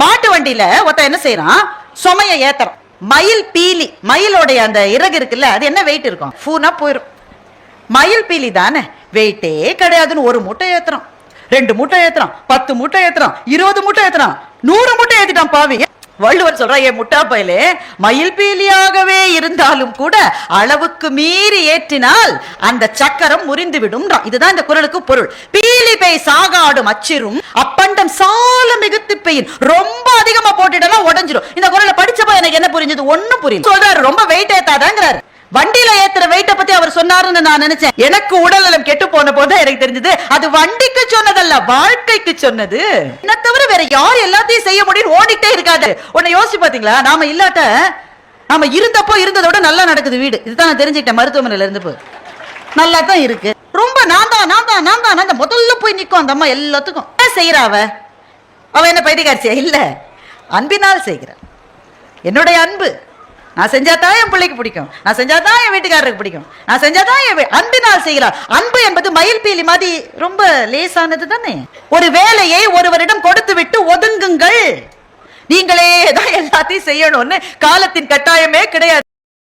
மாட்டு வண்டியில ஒருத்தன் என்ன செய்யறான் சுமைய ஏத்துறான். மயில் பீலி மயிலோடைய அந்த இறகு இருக்குல்ல அது என்ன வெயிட் இருக்கும்? ஃபூனா போயிடும் மயில் பீலி தானே? வெயிட்டே கிடையாதுன்னு ஒரு மூட்டை ஏத்துறோம் ரெண்டு மூட்டை ஏத்துறான். பத்து மூட்டை ஏத்துறான். இருபது மூட்டை ஏத்துறான். நூறு மூட்டை ஏத்திட்டான் பாவி. வள்ளுவர் சொல்றா ஏ முட்டா பயலே மயில் பீலியாகவே இருந்தாலும் கூட அளவுக்கு மீறி ஏற்றினால் அந்த சக்கரம் முறிந்து விடும் இதுதான் இந்த குரலுக்கு பொருள். பீலி பெய் சாகாடும் அச்சிரும். அப்பண்டம் சால மிகுத்து பெய்யும் ரொம்ப அதிகமா போட்டுட்டா உடஞ்சிரும். இந்த குரல படிச்சப்ப எனக்கு என்ன புரிஞ்சது? ஒண்ணும் புரியல. சொல்றாரு ரொம்ப வெயிட் ஏத்தாதாங்கிறாரு. வண்டியில ஏத்துற வெயிட்ட பத்தி அவர் சொன்னாருன்னு நான் நினைச்சேன். எனக்கு உடல் நலம் கெட்டு போன போது எனக்கு தெரிஞ்சது. அது வண்டிக்கு சொன்னதல்ல வாழ்க்கைக்கு சொன்னது. என்ன தவிர வேற யார் எல்லாத்தையும் செய்ய முடியும் ஓடிட்டே இருக்காது. உன்னை யோசிச்சு பாத்தீங்களா? நாம இல்லாட்ட நாம இருந்தப்போ இருந்ததோட நல்லா நடக்குது வீடு. இதுதான் நான் தெரிஞ்சுக்கிட்டேன் மருத்துவமனையில இருந்து நல்லா தான் இருக்கு. நான் தான் நான் தான் நான் தான் நான் முதல்ல போய் நிற்கும் அந்த அம்மா எல்லாத்துக்கும். என்ன செய்யறா அவ? அவ என்ன பைத்தியக்காரச்சியா இல்லை. அன்பினால் செய்கிறார் என்னுடைய அன்பு. நான் செஞ்சா தான் என் பிள்ளைக்கு பிடிக்கும். நான் செஞ்சா தான் என் வீட்டுக்காரருக்கு பிடிக்கும். நான் செஞ்சா தான் என் அன்பினால் செய்கிறார் அன்பு என்பது மயில் பீலி மாதிரி ரொம்ப லேசானது தானே? ஒரு வேலையை ஒருவரிடம் கொடுத்து விட்டு ஒதுங்குங்கள். நீங்களே தான் எல்லாத்தையும் செய்யணும்னு காலத்தின் கட்டாயமே கிடையாது.